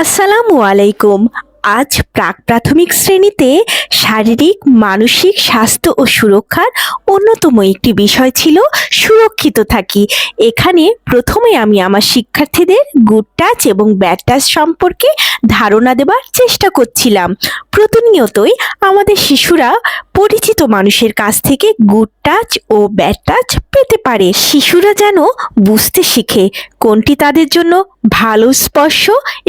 আসসালামু আলাইকুম। আজ প্রাক প্রাথমিক শ্রেণীতে শারীরিক, মানসিক স্বাস্থ্য ও সুরক্ষার অন্যতম একটি বিষয় ছিল সুরক্ষিত থাকি। এখানে প্রথমে আমি আমার শিক্ষার্থীদের গুড টাচ এবং ব্যাড টাচ সম্পর্কে ধারণা দেবার চেষ্টা করছিলাম। প্রতিনিয়তই আমাদের শিশুরা পরিচিত মানুষের কাছ থেকে গুড টাচ ও ব্যাড টাচ পেতে পারে। শিশুরা যেন বুঝতে শিখে কোনটি তাদের জন্য ভালো স্পর্শ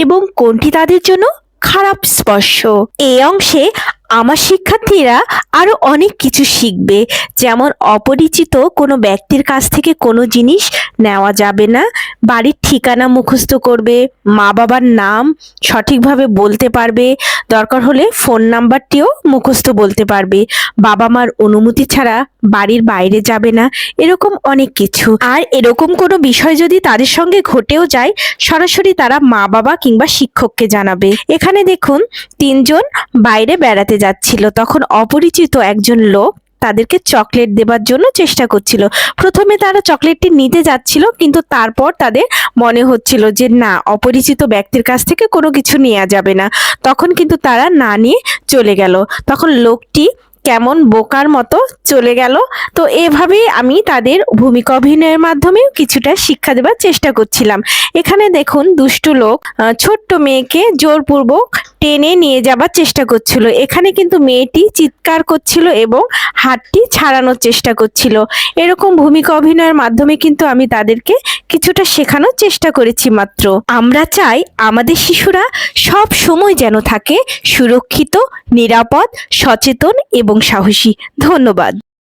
এবং কোনটি তাদের জন্য খারাপ স্পর্শ। এই অংশে আমার শিক্ষার্থীরা আরও অনেক কিছু শিখবে। যেমন অপরিচিত কোনো ব্যক্তির কাছ থেকে কোনো জিনিস নেওয়া যাবে না। বাড়ির ঠিকানা মুখস্থ করবে মা বাবার নাম সঠিকভাবে বলতে পারবে, দরকার হলে ফোন নাম্বারটিও মুখস্থ বলতে পারবে। বাবা মার অনুমতি ছাড়া বাড়ির বাইরে যাবে না, এরকম অনেক কিছু। আর এরকম কোনো বিষয় যদি তাদের সঙ্গে ঘটেও যায়, সরাসরি তারা মা বাবা কিংবা শিক্ষককে জানাবে। এখানে দেখুন, তিনজন বাইরে বেড়াতে যাচ্ছিল। তখন অপরিচিত একজন লোক তাদেরকে চকলেট দেবার জন্য চেষ্টা করছিল। প্রথমে তারা চকলেটটি নিতে যাচ্ছিল, কিন্তু তারপর তাদের মনে হচ্ছিল যে, না, অপরিচিত ব্যক্তির কাছ থেকে কোনো কিছু নেওয়া যাবে না। তখন কিন্তু তারা না নিয়ে চলে গেল। তখন লোকটি কেমন বোকার মতো চলে গেল। তো এভাবেই আমি তাদের ভূমিকা অভিনয়ের মাধ্যমে কিছুটা শিক্ষা দেবার চেষ্টা করছিলাম। এখানে দেখুন, দুষ্ট লোক ছোট্ট মেয়েকে জোরপূর্বক টেনে নিয়ে যাবার চেষ্টা করছিল। এখানে কিন্তু মেয়েটি চিৎকার করছিল এবং হাতটি ছাড়ানোর চেষ্টা করছিল। এরকম ভূমিকা অভিনয়ের মাধ্যমে কিন্তু আমি তাদেরকে কিছুটা শেখানোর চেষ্টা করেছি মাত্র। আমরা চাই আমাদের শিশুরা সব সময় যেন থাকে সুরক্ষিত, নিরাপদ, সচেতন এবং সাহসী। ধন্যবাদ।